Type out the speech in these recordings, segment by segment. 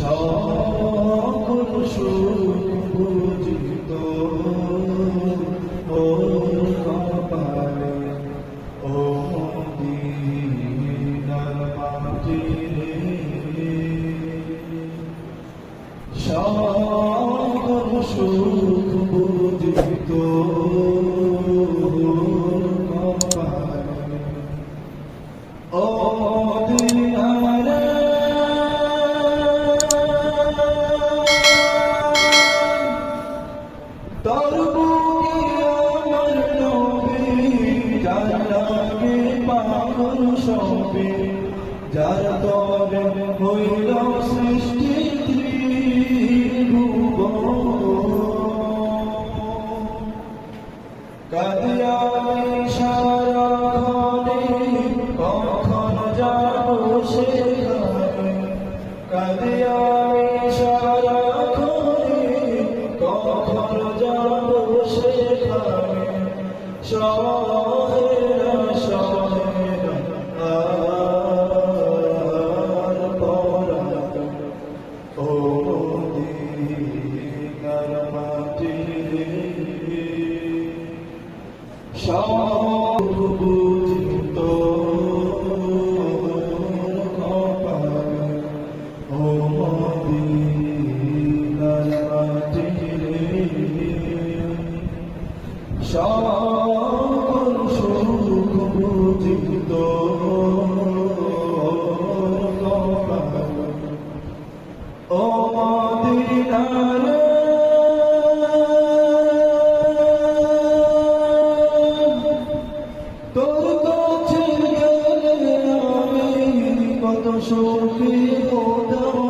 সকল সুখ বুঝিত ও কপালে ও মদিনার মাটি সকল সুখ যার তরে হইল সৃষ্টি ত্রিভুবন সারা ঘরে কখন যাব সেখানে সকল সুখ বুঝিত ও মদিনার তোর কাছে গেলে আমি কত সুখী কোথাও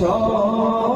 মাঝে সকল সুখ